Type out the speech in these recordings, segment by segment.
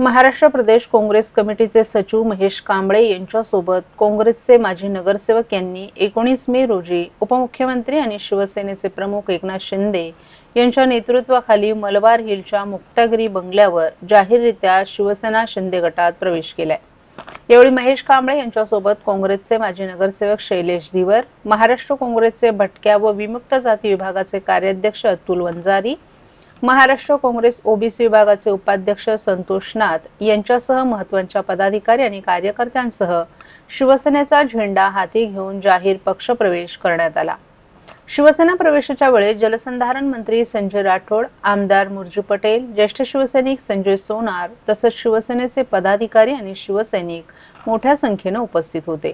महाराष्ट्र प्रदेश काँग्रेस कमिटीचे सचिव महेश कांबळे यांच्यासोबत काँग्रेसचे माजी नगरसेवक यांनी एकोणीस मे रोजी उपमुख्यमंत्री आणि शिवसेनेचे प्रमुख एकनाथ शिंदे यांच्या नेतृत्वाखाली मलबार हिलच्या मुक्तागिरी बंगल्यावर जाहीररित्या शिवसेना शिंदे गटात प्रवेश केलाय. यावेळी महेश कांबळे यांच्यासोबत काँग्रेसचे माजी नगरसेवक शैलेश धीवर महाराष्ट्र काँग्रेसचे भटक्या व विमुक्त जाती विभागाचे कार्याध्यक्ष अतुल वंजारी महाराष्ट्र काँग्रेस ओबीसी विभागाचे उपाध्यक्ष संतोष नाथ यांच्यासह महत्त्वाच्या पदाधिकारी आणि कार्यकर्त्यांसह शिवसेनेचा झेंडा हाती घेऊन जाहीर पक्षप्रवेश करण्यात आला. शिवसेना प्रवेशाच्या वेळेस जलसंधारण मंत्री संजय राठोड आमदार मुरजू पटेल ज्येष्ठ शिवसैनिक संजय सोनार तसंच शिवसेनेचे पदाधिकारी आणि शिवसैनिक मोठ्या संख्येनं उपस्थित होते.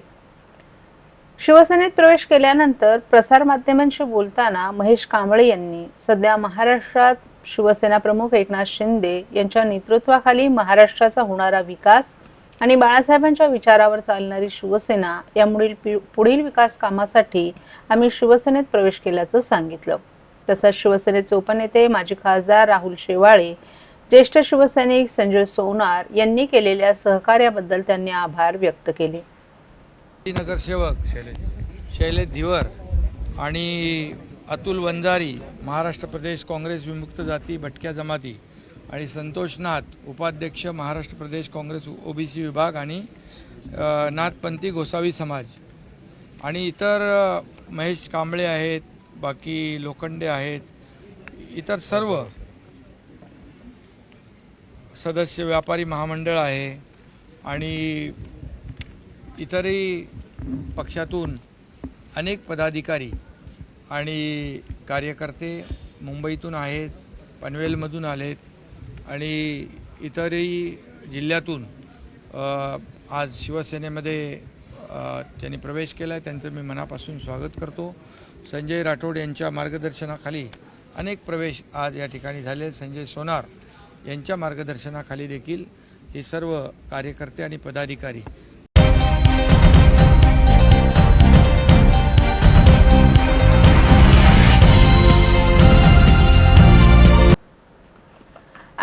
शिवसेनेत प्रवेश केल्यानंतर प्रसारमाध्यमांशी बोलताना महेश कांबळे यांनी सध्या महाराष्ट्रात शिवसेना प्रमुख एकनाथ शिंदे यांच्या नेतृत्वाखाली महाराष्ट्राचा होणारा विकास आणि बाळासाहेबांच्या विचारावर चालणारी शिवसेना यामुळे पि- पुढील विकास कामासाठी आम्ही शिवसेनेत प्रवेश केल्याचं सांगितलं. तसंच शिवसेनेचे उपनेते माजी खासदार राहुल शेवाळे ज्येष्ठ शिवसैनिक संजय सोनार यांनी केलेल्या सहकार्याबद्दल त्यांनी आभार व्यक्त केले. नगरसेवक शैलेश धिवर आणि अतुल वंजारी महाराष्ट्र प्रदेश काँग्रेस विमुक्त जाती भटक्या जमाती आणि संतोष नाथ उपाध्यक्ष महाराष्ट्र प्रदेश काँग्रेस ओबीसी विभाग आणि नाथपंथी गोसावी समाज. आणि इतर महेश कांबळे आहेत बाकी लोखंडे आहेत इतर सर्व सदस्य व्यापारी महामंडळ आहे आणि इतरही पक्षातून अनेक पदाधिकारी आणि कार्यकर्ते मुंबईतून आहेत पनवेलमधून आलेत आणि इतरही जिल्ह्यातून आज शिवसेनेमध्ये त्यांनी प्रवेश केला आहे त्यांचं मी मनापासून स्वागत करतो. संजय राठोड यांच्या मार्गदर्शनाखाली अनेक प्रवेश आज या ठिकाणी झाले. संजय सोनार यांच्या मार्गदर्शनाखाली देखील हे सर्व कार्यकर्ते आणि पदाधिकारी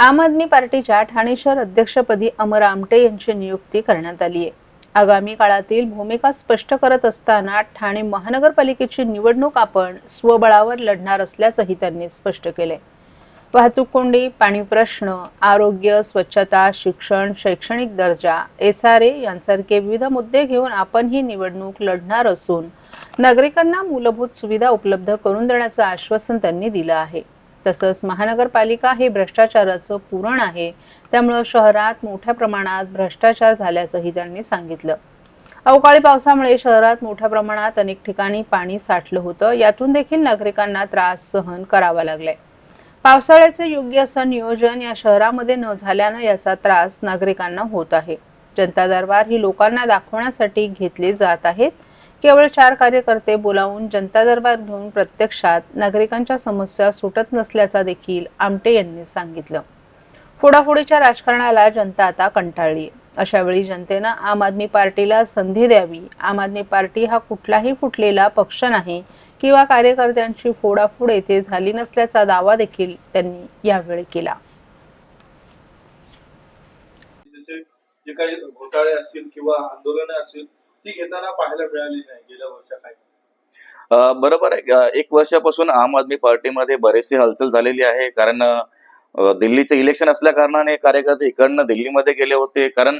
आम आदमी पार्टीच्या ठाणे शहर अध्यक्षपदी अमर आमटे यांची नियुक्ती करण्यात आली आहे. आगामी काळातील भूमिका स्पष्ट करत असताना ठाणे महानगरपालिकेची निवडणूक आपण स्वबळावर लढणार असल्याचंही त्यांनी स्पष्ट केलंय. वाहतूक कोंडी पाणी प्रश्न आरोग्य स्वच्छता शिक्षण शैक्षणिक दर्जा एस आर ए यांसारखे विविध मुद्दे घेऊन आपण ही निवडणूक लढणार असून नागरिकांना मूलभूत सुविधा उपलब्ध करून देण्याचं आश्वासन त्यांनी दिलं आहे. तसंच महानगरपालिका हे भ्रष्टाचाराचं पुरण आहे. त्यामुळं शहरात मोठ्या प्रमाणात भ्रष्टाचार झाल्याचंही त्यांनी सांगितलं. अवकाळी पावसामुळे शहरात मोठ्या प्रमाणात अनेक ठिकाणी पाणी साठलं होतं. यातून देखील नागरिकांना त्रास सहन करावा लागलाय. पावसाळ्याचे योग्य असं नियोजन या शहरामध्ये न झाल्यानं याचा त्रास नागरिकांना होत आहे. जनता दरबार ही लोकांना दाखवण्यासाठी घेतले जात आहेत. केवळ चार कार्यकर्ते बोलावून जनता दरबार घेऊन प्रत्यक्षात नागरिकांच्या समस्या सुटत नसल्याचा देखील आमटे यांनी सांगितलं. फोडाफोडीच्या राजकारणाला जनता आता कंटाळली. अशा वेळी जनतेनं आम आदमी पार्टीला संधी द्यावी. आम आदमी पार्टी हा कुठलाही फुटलेला पक्ष नाही किंवा कार्यकर्त्यांची फोडाफोड येथे झाली नसल्याचा दावा देखील त्यांनी यावेळी केला. जे काही घोटाळे असतील किंवा आंदोलन असतील ती घेताना पाहायला मिळाली नाही गेल्या वर्षात बरोबर आहे. एक वर्षापासून आम आदमी पार्टीमध्ये बरेचसे हालचाल झालेली आहे. कारण दिल्लीचे इलेक्शन असल्या कारणाने कार्यकर्ते इकडनं दिल्लीमध्ये गेले होते. कारण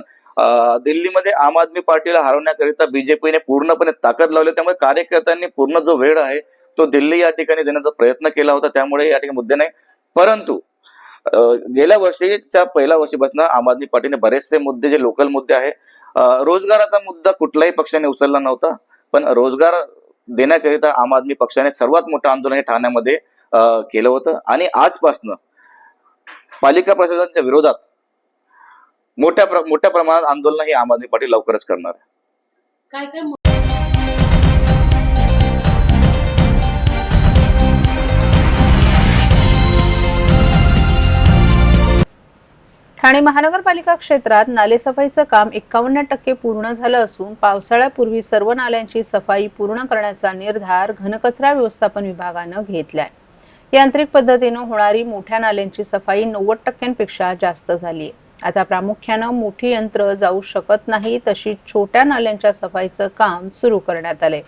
दिल्लीमध्ये आम आदमी पार्टीला हरवण्याकरिता बीजेपीने पूर्णपणे ताकद लावली. त्यामुळे कार्यकर्त्यांनी पूर्ण जो वेळ आहे तो दिल्ली या ठिकाणी देण्याचा प्रयत्न केला होता. त्यामुळे या ठिकाणी मुद्दे नाही. परंतु गेल्या वर्षीच्या पहिल्या वर्षीपासून आम आदमी पार्टीने बरेचसे मुद्दे जे लोकल मुद्दे आहे रोजगाराचा मुद्दा कुठल्याही पक्षाने उचलला नव्हता पण रोजगार देण्याकरिता आम आदमी पक्षाने सर्वात मोठं आंदोलन हे ठाण्यामध्ये केलं होतं. आणि आजपासनं पालिका प्रशासनाच्या विरोधात मोठ्या प्र- मोठ्या प्रमाणात आंदोलन ही आम आदमी पार्टी लवकरच करणार आहे. ठाणे महानगरपालिका क्षेत्रात नालेसफाईचं काम एकावन्न टक्के पूर्ण झालं असून पावसाळ्यापूर्वी सर्व नाल्यांची सफाई पूर्ण करण्याचा निर्धार घनकचरा व्यवस्थापन विभागानं घेतलाय. यांत्रिक पद्धतीनं होणारी मोठ्या नाल्यांची सफाई नव्वद टक्क्यांपेक्षा जास्त झाली आहे आता प्रामुख्यानं मोठी यंत्र जाऊ शकत नाही तशी छोट्या नाल्यांच्या सफाईचं काम सुरू करण्यात आले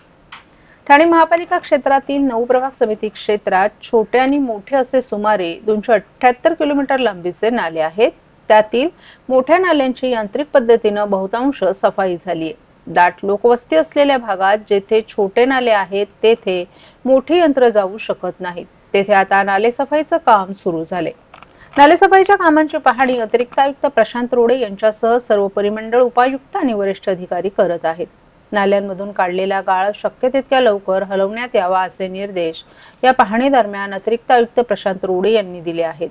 ठाणे महापालिका क्षेत्रातील नऊ प्रभाग समिती क्षेत्रात छोटे आणि मोठे असे सुमारे दोनशे अठ्ठ्याहत्तर किलोमीटर लांबीचे नाले आहेत. त्यातील मोठ्या नाल्यांची यांत्रिक पद्धतीनं बहुतांश सफाई झाली आहे दाट लोकवस्ती असलेल्या भागात जेथे छोटे नाले आहेत तेथे मोठी यंत्र जाऊ शकत नाहीत. तेथे आता नाले सफाईचं काम सुरू झाले नालेसफाईच्या कामांची पाहणी अतिरिक्त आयुक्त प्रशांत रोडे यांच्यासह सर्व परिमंडळ उपायुक्त आणि वरिष्ठ अधिकारी करत आहेत. नाल्यांमधून काढलेला गाळ शक्य तितक्या लवकर हलवण्यात यावा असे निर्देश या पाहणी दरम्यान अतिरिक्त आयुक्त प्रशांत रोडे यांनी दिले आहेत.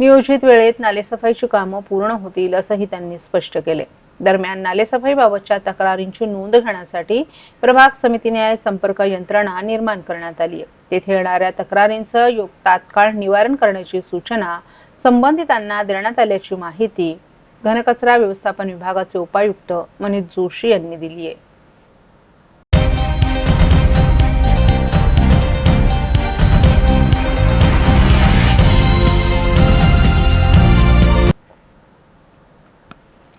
नियोजित वेळेत नालेसफाईची कामं पूर्ण होतील असंही त्यांनी स्पष्ट केले. दरम्यान नालेसफाईबाबतच्या तक्रारींची नोंद घेण्यासाठी प्रभाग समितीने संपर्क यंत्रणा निर्माण करण्यात आली आहे. तेथे येणाऱ्या तक्रारींचं योग तात्काळ निवारण करण्याची सूचना संबंधितांना देण्यात आल्याची माहिती घनकचरा व्यवस्थापन विभागाचे उपायुक्त मनीष जोशी यांनी दिली आहे.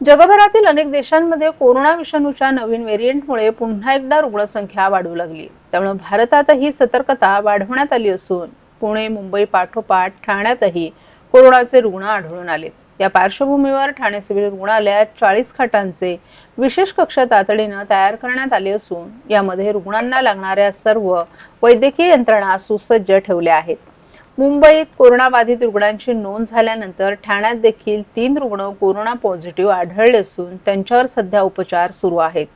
जगभरातील अनेक देशांमध्ये कोरोना विषाणूच्या नवीन व्हेरियंटमुळे पुन्हा एकदा रुग्णसंख्या वाढू लागली. त्यामुळे भारतातही सतर्कता वाढवण्यात आली असून पुणे मुंबई पाठोपाठ ठाण्यातही कोरोनाचे रुग्ण आढळून आलेत या पार्श्वभूमीवर ठाणे सिव्हिल रुग्णालयात चाळीस खाटांचे विशेष कक्ष तातडीनं तयार करण्यात आले असून यामध्ये रुग्णांना लागणाऱ्या सर्व वैद्यकीय यंत्रणा सुसज्ज ठेवल्या आहेत. मुंबईत कोरोनाबाधित रुग्णांची नोंद झाल्यानंतर ठाण्यात देखील तीन रुग्ण कोरोना पॉझिटिव्ह आढळले असून त्यांच्यावर सध्या उपचार सुरू आहेत.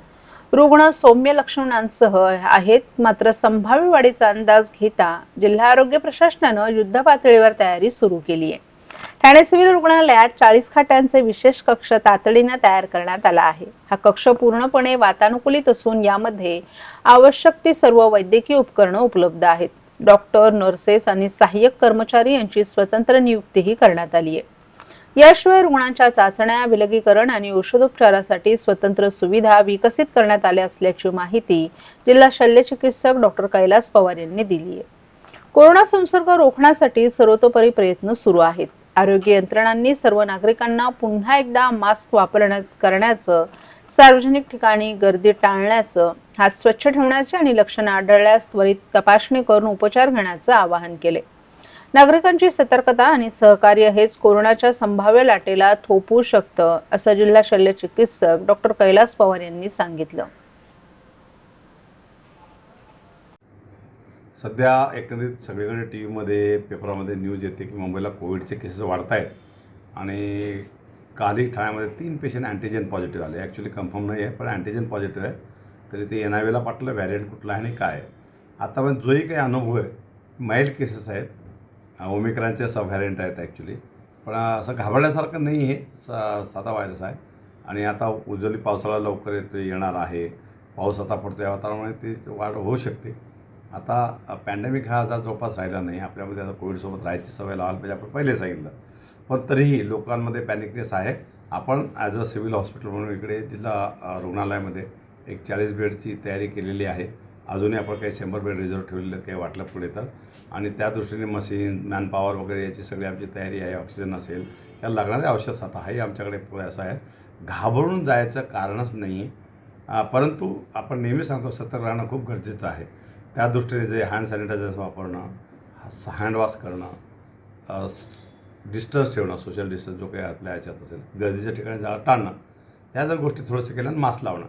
रुग्ण सौम्य लक्षणांसह आहेत मात्र संभाव्य वाढीचा अंदाज घेता जिल्हा आरोग्य प्रशासनानं युद्ध पातळीवर तयारी सुरू केली आहे. ठाणे सिव्हिल रुग्णालयात चाळीस खाटांचे विशेष कक्ष तातडीनं तयार करण्यात आला आहे. हा कक्ष पूर्णपणे वातानुकूलित असून यामध्ये आवश्यक ती सर्व वैद्यकीय उपकरणं उपलब्ध आहेत. डॉक्टर नर्सेस आणि सहाय्यक कर्मचारी यांची स्वतंत्र नियुक्तीही करण्यात आली आहे. याशिवाय रुग्णांच्या चाचण्या विलगीकरण आणि औषधोपचारासाठी स्वतंत्र सुविधा विकसित करण्यात आल्या असल्याची माहिती जिल्हा शल्यचिकित्सक डॉक्टर कैलास पवार यांनी दिली आहे. कोरोना संसर्ग रोखण्यासाठी सर्वतोपरी प्रयत्न सुरू आहेत. आरोग्य यंत्रणांनी सर्व नागरिकांना पुन्हा एकदा मास्क वापरण्यात करण्याचं सार्वजनिक ठिकाणी गर्दी टाळण्याचं हात स्वच्छ ठेवण्याचे आणि लक्षणं आढळल्यास त्वरित तपासणी करून उपचार घेण्याचं आवाहन केले. नागरिकांची सतर्कता आणि सहकार्य हेच कोरोनाच्या संभाव्य लाटेला थोपवू शकतं असं जिल्हा शल्य चिकित्सक डॉक्टर कैलास पवार यांनी सांगितलं. सध्या एकंदरीत सगळीकडे टी व्हीमध्ये पेपरामध्ये न्यूज येते की मुंबईला कोविडचे केसेस वाढत आहेत आणि कालही ठाण्यामध्ये तीन पेशंट अँटीजेन पॉझिटिव्ह आले ॲक्च्युली कन्फर्म नाही आहे पण अँटीजेन पॉझिटिव्ह आहे. तरी ते एन आय व्हीला पाठलं व्हॅरियंट कुठला आहे आणि काय आहे. आतापर्यंत जोही काही अनुभव आहे माइल्ड केसेस आहेत. ओमिक्रांचे सब व्हॅरियंट आहेत ॲक्च्युली पण असं घाबरण्यासारखं नाही आहे सा साधा व्हायरस आहे. आणि आता उजवली पावसाळा लवकर येतो येणार आहे. पाऊस आता पडतो या वातावरणामुळे ती वाढ होऊ शकते. आता पॅन्डेमिक हा आजार जवळपास राहिला नाही आपल्यामध्ये आता कोविडसोबत राहायची सवय लावायला पाहिजे आपण पहिले सांगितलं. पण तरीही लोकांमध्ये पॅनिकनेस आहे. आपण ॲज अ सिव्हिल हॉस्पिटल म्हणून इकडे जिल्हा रुग्णालयामध्ये एक चाळीस बेडची तयारी केलेली आहे. अजूनही आपण काही शंभर बेड रिझर्व ठेवलेले काही वाटलं पुढे तर. आणि त्या दृष्टीने मशीन मॅनपॉवर वगैरे याची सगळी आमची तयारी आहे. ऑक्सिजन असेल या लागणारे औषध साठा हाही आमच्याकडे पुरेसा आहे. घाबरून जायचं कारणच नाही. आहे परंतु आपण नेहमी सांगतो सतर्क राहणं खूप गरजेचं आहे. त्या दृष्टीने जे हँड सॅनिटायझर्स वापरणं हँडवॉश करणं डिस्टन्स ठेवणं सोशल डिस्टन्स जो काही आपल्या ह्याच्यात असेल गर्दीच्या ठिकाणी जाणं टाळणं ह्या जर गोष्टी थोडंसं केल्या आणि मास्क लावणं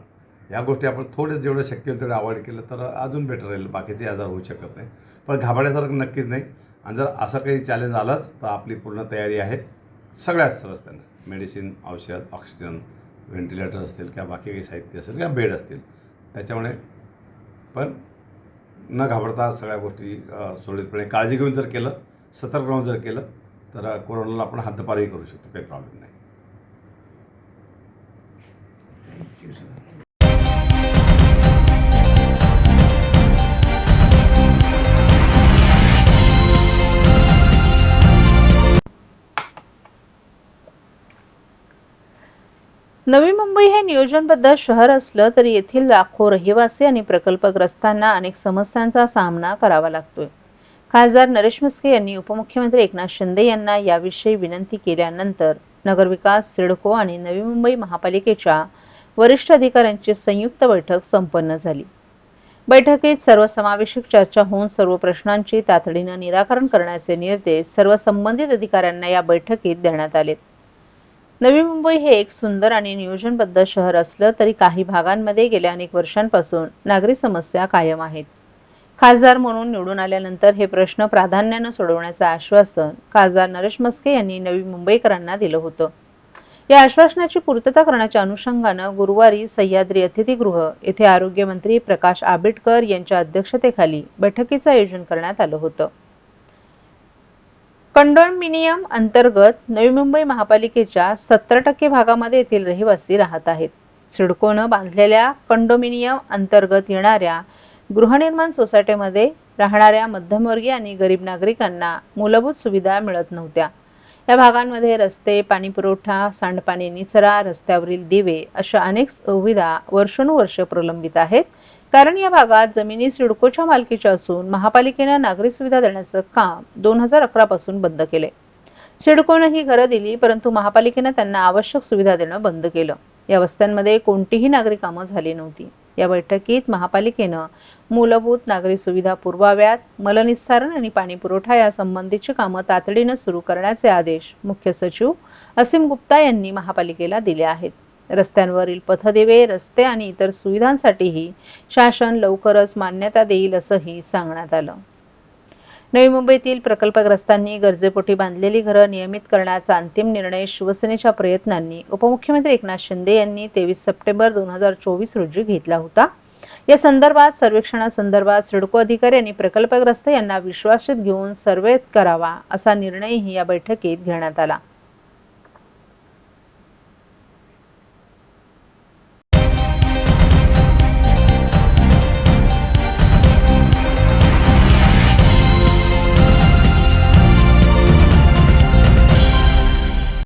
ह्या गोष्टी आपण थोडे जेवढं शक्य होईल तेवढं अवॉइड केलं तर अजून बेटर राहील बाकीचे आजार होऊ शकत नाही. पण घाबरण्यासारखं नक्कीच नाही. आणि जर असं काही चॅलेंज आलंच तर आपली पूर्ण तयारी आहे सगळ्याच रस्त्यानं मेडिसिन औषध ऑक्सिजन व्हेंटिलेटर असतील किंवा बाकी काही साहित्य असेल किंवा बेड असतील त्याच्यामुळे पण न घाबरता सगळ्या गोष्टी सुरळीतपणे काळजी घेऊन जर केलं सतर्क राहून जर केलं तर कोरोनाला आपण हद्दपारही करू शकतो काही प्रॉब्लेम नाही. नवी मुंबई हे नियोजनबद्ध शहर असलं तरी येथील लाखो रहिवासी आणि प्रकल्पग्रस्तांना अनेक समस्यांचा सामना करावा लागतोय. खासदार नरेश म्हस्के यांनी उपमुख्यमंत्री एकनाथ शिंदे यांना याविषयी विनंती केल्यानंतर नगरविकास सिडको आणि नवी मुंबई महापालिकेच्या वरिष्ठ अधिकाऱ्यांची संयुक्त बैठक संपन्न झाली. बैठकीत सर्वसमावेशक चर्चा होऊन सर्व प्रश्नांची तातडीनं निराकरण करण्याचे निर्देश सर्व संबंधित अधिकाऱ्यांना या बैठकीत देण्यात आलेत नवी मुंबई हे एक सुंदर आणि नियोजनबद्ध शहर असलं तरी काही भागांमध्ये गेल्या अनेक वर्षांपासून नागरी समस्या कायम आहेत. खासदार म्हणून निवडून आल्यानंतर हे प्रश्न प्राधान्यानं सोडवण्याचं आश्वासन खासदार नरेश मस्के यांनी नवी मुंबईकरांना दिलं होतं. या आश्वासनाची पूर्तता करण्याच्या अनुषंगानं गुरुवारी सह्याद्री अतिथीगृह येथे आरोग्यमंत्री प्रकाश आंबेडकर यांच्या अध्यक्षतेखाली बैठकीचं आयोजन करण्यात आलं होतं. कंडोमिनियम अंतर्गत नवी मुंबई महापालिकेच्या सत्तर टक्के भागामध्ये येथील रहिवासी राहत आहेत. सिडकोनं बांधलेल्या कंडोमिनियम अंतर्गत येणाऱ्या गृहनिर्माण सोसायटीमध्ये राहणाऱ्या मध्यमवर्गीय आणि गरीब नागरिकांना मूलभूत सुविधा मिळत नव्हत्या. या भागांमध्ये रस्ते पाणी पुरवठा सांडपाणी निचरा रस्त्यावरील दिवे अशा अनेक सुविधा वर्षानुवर्ष प्रलंबित आहेत. कारण या भागात जमिनी सिडकोच्या मालकीच्या असून महापालिकेने नागरी सुविधा देण्याचं काम दोन हजार अकरा पासून बंद केले. सिडकोनं ही घरं दिली परंतु महापालिकेनं त्यांना आवश्यक सुविधा देणं बंद केलं. या वस्त्यांमध्ये कोणतीही नागरी कामं झाली नव्हती. या बैठकीत महापालिकेनं मूलभूत नागरी सुविधा पुरवाव्यात मलनिस्सारण आणि पाणी पुरवठा या संबंधीची कामं तातडीनं सुरू करण्याचे आदेश मुख्य सचिव असीम गुप्ता यांनी महापालिकेला दिले आहेत. रस्त्यांवरील पथदिवे रस्ते आणि इतर सुविधांसाठीही शासन लवकरच मान्यता देईल असंही सांगण्यात आलं. नवी मुंबईतील प्रकल्पग्रस्तांनी गरजेपोटी बांधलेली घरं नियमित करण्याचा अंतिम निर्णय शिवसेनेच्या प्रयत्नांनी उपमुख्यमंत्री एकनाथ शिंदे यांनी तेवीस सप्टेंबर दोन हजार चोवीस रोजी घेतला होता. या संदर्भात सर्वेक्षणासंदर्भात सिडको अधिकारी यांनी प्रकल्पग्रस्त यांना विश्वासित घेऊन सर्वे करावा असा निर्णयही या बैठकीत घेण्यात आला.